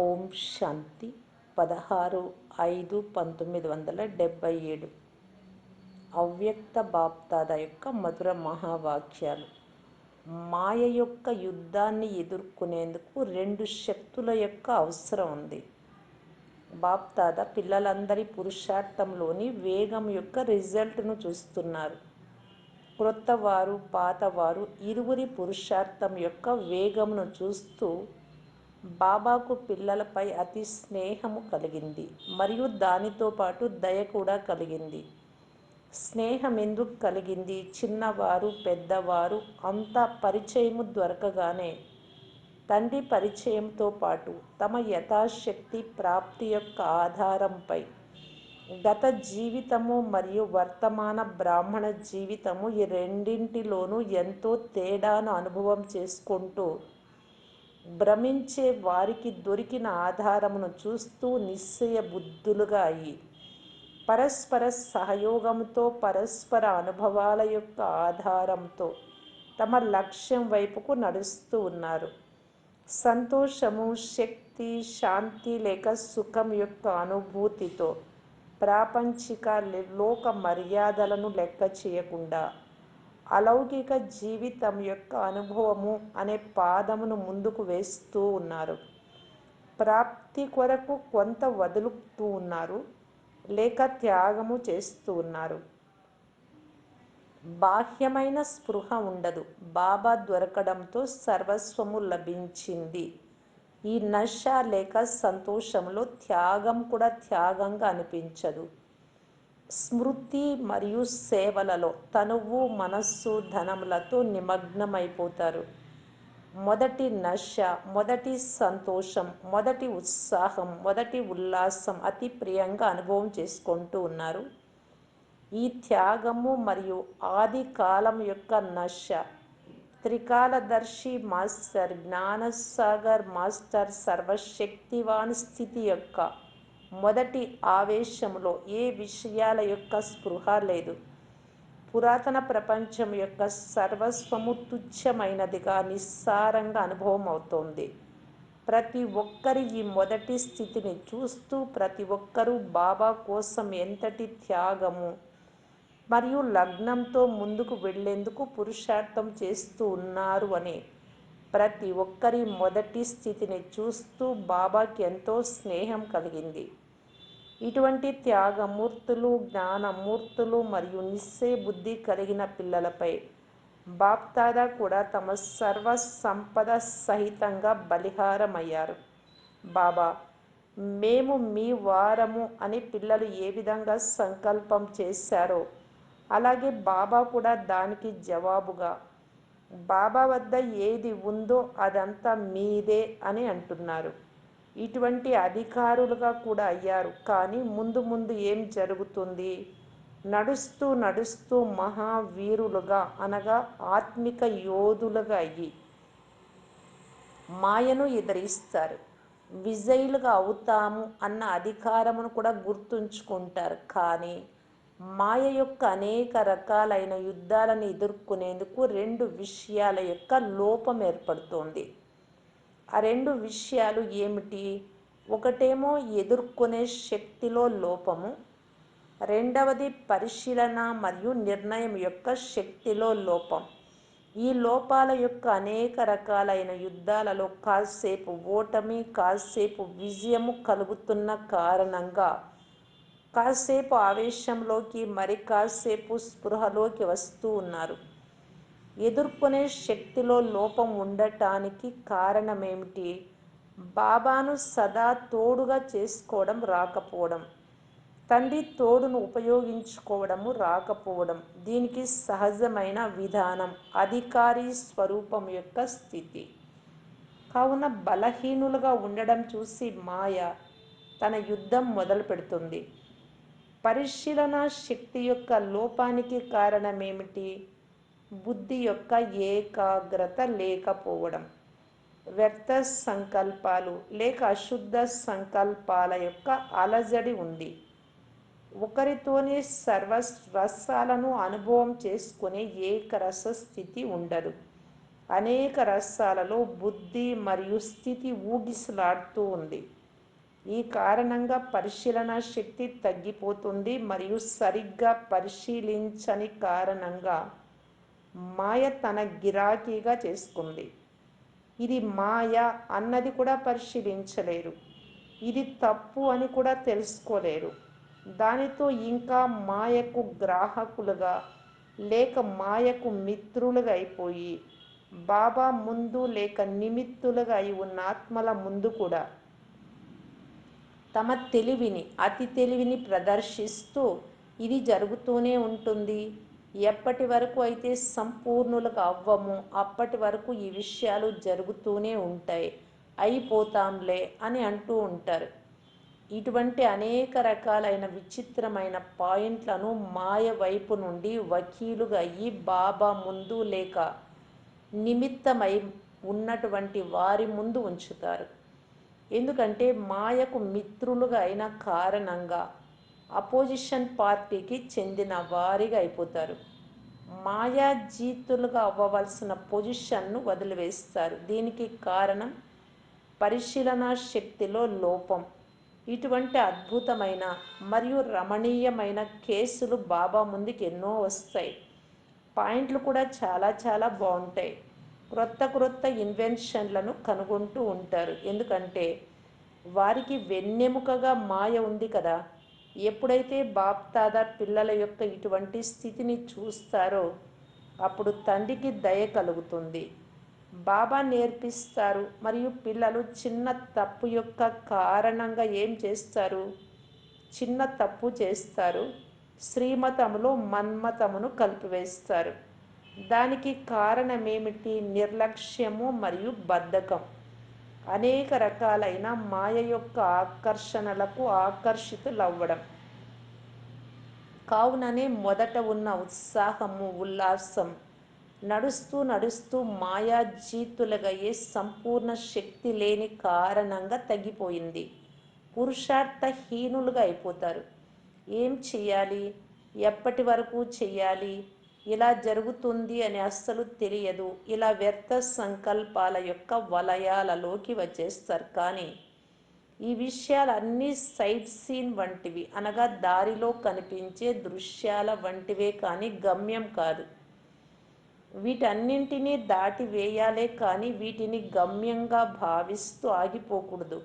ఓం శాంతి పదహారు ఐదు పంతొమ్మిది వందల డెబ్భై ఏడు. అవ్యక్త బాప్తాద యొక్క మధుర మహావాక్యాలు. మాయ యొక్క యుద్ధాన్ని ఎదుర్కొనేందుకు రెండు శక్తుల యొక్క అవసరం ఉంది. బాప్తాద పిల్లలందరి పురుషార్థంలోని వేగం యొక్క రిజల్ట్ను చూస్తున్నారు. క్రొత్తవారు పాతవారు ఇరువురి పురుషార్థం యొక్క వేగంను చూస్తూ బాబాకు పిల్లలపై అతి స్నేహము కలిగింది మరియు దానితో పాటు దయ కూడా కలిగింది. స్నేహం ఎందుకు కలిగింది? చిన్నవారు పెద్దవారు అంత పరిచయము దొరకగానే తండ్రి పరిచయంతో పాటు తమ యథాశక్తి ప్రాప్తి యొక్క ఆధారంపై గత జీవితము మరియు వర్తమాన బ్రాహ్మణ జీవితము ఈ రెండింటిలోనూ ఎంతో తేడాను అనుభవం చేసుకుంటూ భ్రమించే వారికి దొరికిన ఆధారమును చూస్తూ నిశ్చయ బుద్ధులుగా అయి పరస్పర సహయోగంతో పరస్పర అనుభవాల యొక్క ఆధారంతో తమ లక్ష్యం వైపుకు నడుస్తూ ఉన్నారు. సంతోషము శక్తి శాంతి లేక సుఖం యొక్క అనుభూతితో ప్రాపంచిక లోక మర్యాదలను లెక్క చేయకుండా అలౌకిక జీవితం యొక్క అనుభవము అనే పాదమును ముందుకు వేస్తూ ఉన్నారు. ప్రాప్తి కొరకు కొంత వదులుతూ ఉన్నారు లేక త్యాగము చేస్తూ ఉన్నారు. బాహ్యమైన స్పృహ ఉండదు. బాబా దొరకడంతో సర్వస్వము లభించింది. ఈ నష లేక సంతోషంలో త్యాగం కూడా త్యాగంగా అనిపించదు. స్మృతి మరియు సేవలలో తనువు మనస్సు ధనములతో నిమగ్నమైపోతారు. మొదటి నష మొదటి సంతోషం మొదటి ఉత్సాహం మొదటి ఉల్లాసం అతి ప్రియంగా అనుభవం చేసుకుంటూ ఉన్నారు. ఈ త్యాగము మరియు ఆది కాలం యొక్క నష త్రికాలదర్శి మాస్టర్ జ్ఞానసాగర్ మాస్టర్ సర్వశక్తివాన్ స్థితి యొక్క మొదటి ఆవేశంలో ఏ విషయాల యొక్క స్పృహ లేదు. పురాతన ప్రపంచం యొక్క సర్వస్వము తుచ్చమైనదిగా నిస్సారంగా అనుభవం అవుతోంది. ప్రతి ఒక్కరి ఈ మొదటి స్థితిని చూస్తూ ప్రతి ఒక్కరూ బాబా కోసం ఎంతటి త్యాగము మరియు లగ్నంతో ముందుకు వెళ్ళేందుకు పురుషార్థం చేస్తూ ఉన్నారు అని ప్రతి ఒక్కరి మొదటి స్థితిని చూస్తూ బాబాకి ఎంతో స్నేహం కలిగింది. ఇటువంటి త్యాగమూర్తులు జ్ఞానమూర్తులు మరియు నిస్సే బుద్ధి కలిగిన పిల్లలపై బాప్దాదా కూడా తమ సర్వ సంపద సహితంగా బలిహారమయ్యారు. బాబా మేము మీ వారము అని పిల్లలు ఏ విధంగా సంకల్పం చేశారో అలాగే బాబా కూడా దానికి జవాబుగా బాబా వద్ద ఏది ఉందో అదంతా మీదే అని అంటున్నారు. ఇటువంటి అధికారులుగా కూడా అయ్యారు. కానీ ముందు ముందు ఏం జరుగుతుంది? నడుస్తూ నడుస్తూ మహావీరులుగా అనగా ఆత్మిక యోధులుగా అయ్యి మాయను ఎదిరిస్తారు. విజయులుగా అవుతాము అన్న అధికారమును కూడా గుర్తుంచుకుంటారు. కానీ మాయ యొక్క అనేక రకాలైన యుద్ధాలను ఎదుర్కొనేందుకు రెండు విషయాల యొక్క లోపం ఏర్పడుతోంది. ఆ రెండు విషయాలు ఏమిటి? ఒకటేమో ఎదుర్కొనే శక్తిలో లోపము. రెండవది పరిశీలన మరియు నిర్ణయం యొక్క శక్తిలో లోపం. ఈ లోపాల యొక్క అనేక రకాలైన యుద్ధాలలో కాసేపు ఓటమి కాసేపు విజయము కలుగుతున్న కారణంగా కాసేపు ఆవేశంలోకి మరి కాసేపు స్పృహలోకి వస్తూ ఉన్నారు. ఎదుర్కొనే శక్తిలో లోపం ఉండటానికి కారణమేమిటి? బాబాను సదా తోడుగా చేసుకోవడం రాకపోవడం తండ్రి తోడును ఉపయోగించుకోవడము రాకపోవడం దీనికి సహజమైన విధానం అధికారి స్వరూపం యొక్క స్థితి. కావున బలహీనులుగా ఉండడం చూసి మాయ తన యుద్ధం మొదలు పెడుతుంది పరిశీలన శక్తి యొక్క లోపానికి కారణమేమిటి? బుద్ధి యొక్క ఏకాగ్రత లేకపోవడం. వ్యర్థ సంకల్పాలు లేక అశుద్ధ సంకల్పాల యొక్క అలజడి ఉంది. ఒకరితోనే సర్వ రసాలను అనుభవం చేసుకునే ఏకరస స్థితి ఉండదు. అనేక రసాలలో బుద్ధి మరియు స్థితి ఊగిసలాడుతూ ఉంది. ఈ కారణంగా పరిశీలన శక్తి తగ్గిపోతుంది మరియు సరిగ్గా పరిశీలించని కారణంగా మాయ తన గిరాకీగా చేసుకుంది. ఇది మాయ అన్నది కూడా పరిశీలించలేరు. ఇది తప్పు అని కూడా తెలుసుకోలేరు. దానితో ఇంకా మాయకు గ్రాహకులుగా లేక మాయకు మిత్రులుగా అయిపోయి బాబా ముందు లేక నిమిత్తులుగా అయి ఉన్న ఆత్మల ముందు కూడా తమ తెలివిని అతి తెలివిని ప్రదర్శిస్తూ ఇది జరుగుతూనే ఉంటుంది. ఎప్పటి వరకు అయితే సంపూర్ణులకు అవ్వము అప్పటి వరకు ఈ విషయాలు జరుగుతూనే ఉంటాయి. అయిపోతాంలే అని అంటూ ఉంటారు. ఇటువంటి అనేక రకాలైన విచిత్రమైన పాయింట్లను మాయ వైపు నుండి వకీలుగా అయ్యి బాబా ముందు లేక నిమిత్తమై ఉన్నటువంటి వారి ముందు ఉంచుతారు. ఎందుకంటే మాయకు మిత్రులుగా అయిన కారణంగా అపోజిషన్ పార్టీకి చెందిన వారిగా అయిపోతారు. మాయాజీతులుగా అవ్వవలసిన పొజిషన్ను వదిలివేస్తారు. దీనికి కారణం పరిశీలన శక్తిలో లోపం. ఇటువంటి అద్భుతమైన మరియు రమణీయమైన కేసులు బాబా ముందుకు ఎన్నో వస్తాయి. పాయింట్లు కూడా చాలా చాలా బాగుంటాయి. క్రొత్త క్రొత్త ఇన్వెన్షన్లను కనుగొంటూ ఉంటారు. ఎందుకంటే వారికి వెన్నెముకగా మాయ ఉంది కదా. ఎప్పుడైతే బాప్దాదా పిల్లల యొక్క ఇటువంటి స్థితిని చూస్తారో అప్పుడు తండ్రికి దయ కలుగుతుంది. బాబా నేర్పిస్తారు. మరియు పిల్లలు చిన్న తప్పు యొక్క కారణంగా ఏం చేస్తారు? చిన్న తప్పు చేస్తారు. శ్రీమతములో మన్మతమును కలిపివేస్తారు. దానికి కారణమేమిటి? నిర్లక్ష్యము మరియు బద్ధకం. అనేక రకాలైన మాయ యొక్క ఆకర్షణలకు ఆకర్షితులవ్వడం. కావుననే మొదట ఉన్న ఉత్సాహము ఉల్లాసం నడుస్తూ నడుస్తూ మాయాజీతులగయ్యే సంపూర్ణ శక్తి లేని కారణంగా తగ్గిపోయింది. పురుషార్థహీనులుగా అయిపోతారు. ఏం చెయ్యాలి? ఎప్పటి వరకు చెయ్యాలి? ఇలా జరుగుతుంది అని అస్సలు తెలియదు. ఇలా వ్యర్థ సంకల్పాల యొక్క వలయాలలోకి వచ్చేస్తారు. కానీ ఈ విషయాలన్నీ సైట్ సీన్ వంటివి. అనగా దారిలో కనిపించే దృశ్యాల వంటివే కానీ గమ్యం కాదు. వీటన్నింటినీ దాటి వేయాలే కానీ వీటిని గమ్యంగా భావిస్తూ ఆగిపోకూడదు.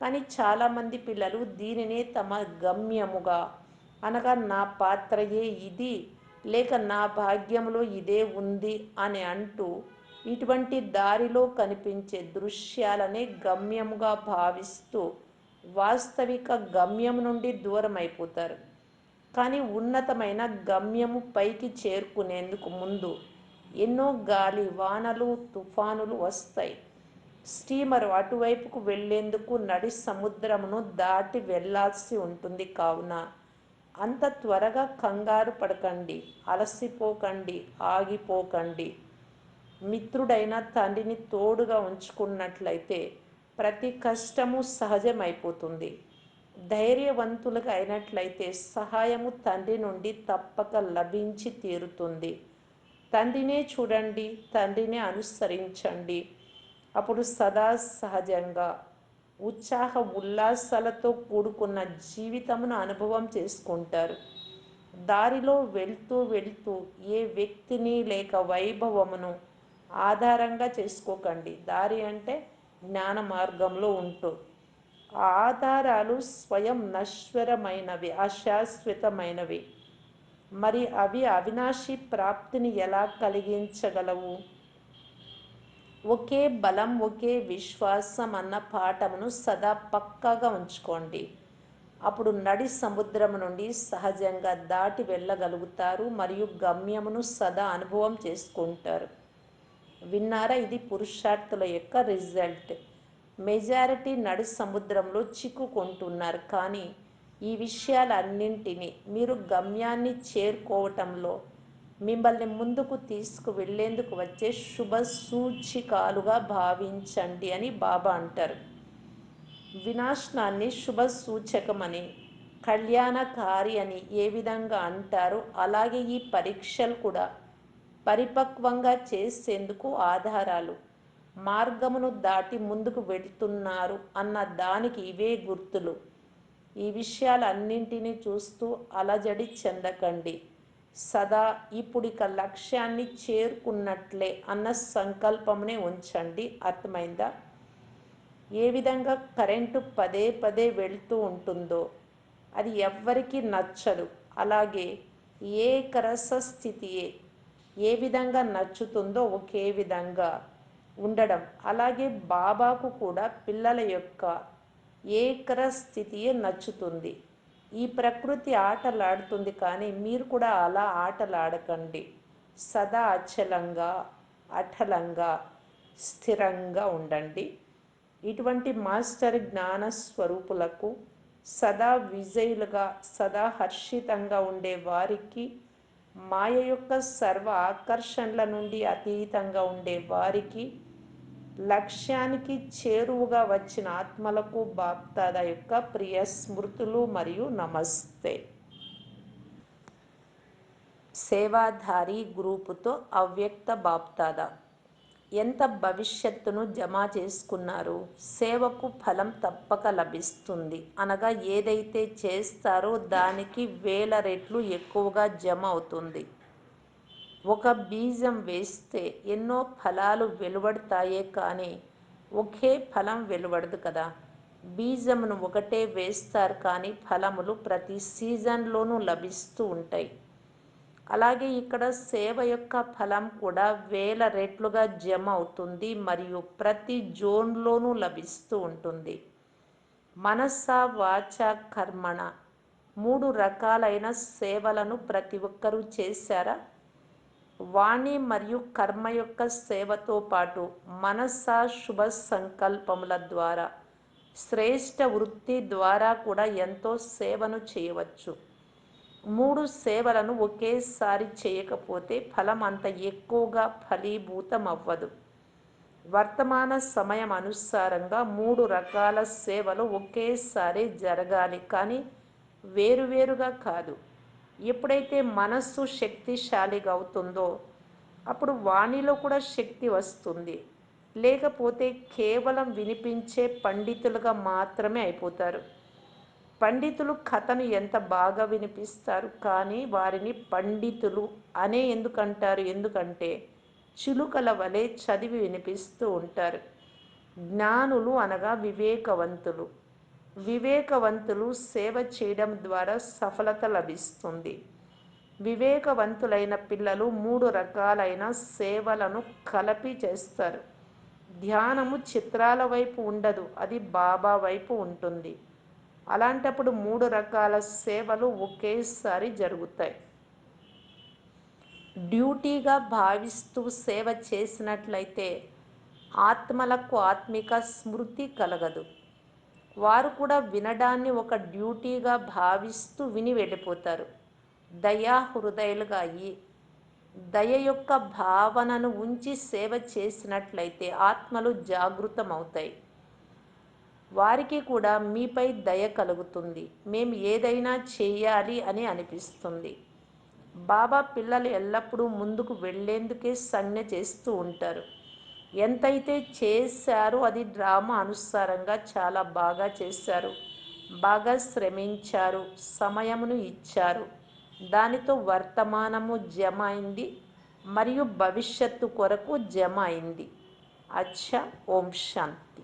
కానీ చాలామంది పిల్లలు దీనినే తమ గమ్యముగా అనగా నా పాత్రయే ఇది లేక నా భాగ్యంలో ఇదే ఉంది అని అంటూ ఇటువంటి దారిలో కనిపించే దృశ్యాలనే గమ్యముగా భావిస్తూ వాస్తవిక గమ్యం నుండి దూరం అయిపోతారు కానీ ఉన్నతమైన గమ్యము పైకి చేరుకునేందుకు ముందు ఎన్నో గాలి వానలు తుఫానులు వస్తాయి. స్టీమరు అటువైపుకు వెళ్ళేందుకు నడి సముద్రమును దాటి వెళ్ళాల్సి ఉంటుంది కావున అంత త్వరగా కంగారు పడకండి అలసిపోకండి ఆగిపోకండి. మిత్రుడైన తండ్రిని తోడుగా ఉంచుకున్నట్లయితే ప్రతి కష్టము సహజమైపోతుంది. ధైర్యవంతులుగా అయినట్లయితే సహాయము తండ్రి నుండి తప్పక లభించి తీరుతుంది. తండ్రినే చూడండి తండ్రినే అనుసరించండి. అప్పుడు సదా సహజంగా ఉత్సాహ ఉల్లాసాలతో కూడుకున్న జీవితమును అనుభవం చేసుకుంటారు. దారిలో వెళ్తూ వెళ్తూ ఏ వ్యక్తిని లేక వైభవమును ఆధారంగా చేసుకోకండి. దారి అంటే జ్ఞాన మార్గంలో ఉంటూ. ఆధారాలు స్వయం నశ్వరమైనవి అశాశ్వతమైనవి. మరి అవి అవినాశి ప్రాప్తిని ఎలా కలిగించగలవు? ఒకే బలం ఒకే విశ్వాసం అన్న పాఠమును సదా పక్కాగా ఉంచుకోండి. అప్పుడు నడి సముద్రము నుండి సహజంగా దాటి వెళ్ళగలుగుతారు మరియు గమ్యమును సదా అనుభవం చేసుకుంటారు. విన్నారా? ఇది పురుషార్థుల యొక్క రిజల్ట్. మెజారిటీ నడి సముద్రంలో చిక్కుకుంటున్నారు. కానీ ఈ విషయాలన్నింటినీ మీరు గమ్యాన్ని చేరుకోవటంలో మిమ్మల్ని ముందుకు తీసుకువెళ్ళేందుకు వచ్చే శుభ సూచికాలుగా భావించండి అని బాబా అంటారు. వినాశనాన్ని శుభ సూచకమని కళ్యాణకారి అని ఏ విధంగా అంటారో అలాగే ఈ పరీక్షలు కూడా పరిపక్వంగా చేసేందుకు ఆధారాలు. మార్గమును దాటి ముందుకు వెళుతున్నారు అన్న దానికి ఇవే గుర్తులు. ఈ విషయాలన్నింటినీ చూస్తూ అలజడి చెందకండి. సదా ఇప్పుడిక లక్ష్యాన్ని చేరుకున్నట్లే అన్న సంకల్పమునే ఉంచండి. అర్థమైందా? ఏ విధంగా కరెంటు పదే పదే వెళ్తూ ఉంటుందో అది ఎవ్వరికీ నచ్చదు. అలాగే ఏకరస స్థితియే ఏ విధంగా నచ్చుతుందో ఒకే విధంగా ఉండడం. అలాగే బాబాకు కూడా పిల్లల యొక్క ఏకర స్థితియే నచ్చుతుంది. ఈ ప్రకృతి ఆటలాడుతుంది కానీ మీరు కూడా అలా ఆటలాడకండి. సదా అచలంగా అటలంగా స్థిరంగా ఉండండి. ఇటువంటి మాస్టర్ జ్ఞాన స్వరూపులకు సదా విజయులుగా సదా హర్షితంగా ఉండే వారికి మాయ యొక్క సర్వ ఆకర్షణల నుండి అతీతంగా ఉండే వారికి లక్ష్యానికి చేరువుగా వచ్చిన ఆత్మలకు బాప్తాద యొక్క ప్రియ స్మృతులు మరియు నమస్తే. సేవాధారి గ్రూపుతో అవ్యక్త బాప్తాద. ఎంత భవిష్యత్తును జమ చేసుకున్నారు? సేవకు ఫలం తప్పక లభిస్తుంది. అనగా ఏదైతే చేస్తారో దానికి వేల రెట్లు ఎక్కువగా జమ అవుతుంది. ఒక బీజం వేస్తే ఎన్నో ఫలాలు వెలువడతాయే కానీ ఒకే ఫలం వెలువడదు కదా. బీజమును ఒకటే వేస్తారు కానీ ఫలములు ప్రతి సీజన్లోనూ లభిస్తూ ఉంటాయి. అలాగే ఇక్కడ సేవ యొక్క ఫలం కూడా వేల రెట్లుగా జమ అవుతుంది మరియు ప్రతి జోన్లోనూ లభిస్తూ ఉంటుంది. మనస వాచ కర్మణ మూడు రకాలైన సేవలను ప్రతి ఒక్కరూ చేశారా? వాణి మరియు కర్మ యొక్క సేవతో పాటు మనస శుభ సంకల్పముల ద్వారా శ్రేష్ట వృత్తి ద్వారా కూడా ఎంతో సేవను చేయవచ్చు. మూడు సేవలను ఒకేసారి చేయకపోతే ఫలం అంత ఎక్కువగా ఫలీభూతం అవ్వదు వర్తమాన సమయం అనుసారంగా మూడు రకాల సేవలు ఒకేసారి జరగాలి. కానీ వేరువేరుగా కాదు. ఎప్పుడైతే మనస్సు శక్తిశాలిగా అవుతుందో అప్పుడు వాణిలో కూడా శక్తి వస్తుంది. లేకపోతే కేవలం వినిపించే పండితులుగా మాత్రమే అయిపోతారు. పండితులు కథను ఎంత బాగా వినిపిస్తారు కానీ వారిని పండితులు అనే ఎందుకంటారు? ఎందుకంటే చిలుకల వలె చదివి వినిపిస్తూ ఉంటారు. జ్ఞానులు అనగా వివేకవంతులు. వివేకవంతులు సేవ చేయడం ద్వారా సఫలత లభిస్తుంది. వివేకవంతులైన పిల్లలు మూడు రకాలైన సేవలను కలిపి చేస్తారు. ధ్యానము చిత్రాల వైపు ఉండదు అది బాబా వైపు ఉంటుంది. అలాంటప్పుడు మూడు రకాల సేవలు ఒకేసారి జరుగుతాయి. డ్యూటీగా భావిస్తూ సేవ చేసినట్లయితే ఆత్మలకు ఆత్మిక స్మృతి కలగదు. వారు కూడా వినడాన్ని ఒక డ్యూటీగా భావిస్తూ విని వెళ్ళిపోతారు. దయా హృదయాలుగా అయ్యి దయ యొక్క భావనను ఉంచి సేవ చేసినట్లయితే ఆత్మలు జాగృతమవుతాయి. వారికి కూడా మీపై దయ కలుగుతుంది. మేము ఏదైనా చేయాలి అని అనిపిస్తుంది. బాబా పిల్లలు ఎల్లప్పుడూ ముందుకు వెళ్ళేందుకే సంజ్ఞ చేస్తూ ఉంటారు. ఎంతైతే చేశారో అది డ్రామా అనుసారంగా చాలా బాగా చేశారు. బాగా శ్రమించారు. సమయమును ఇచ్చారు. దానితో వర్తమానము జమ అయింది మరియు భవిష్యత్తు కొరకు జమ అయింది అచ్చా ఓం శాంతి.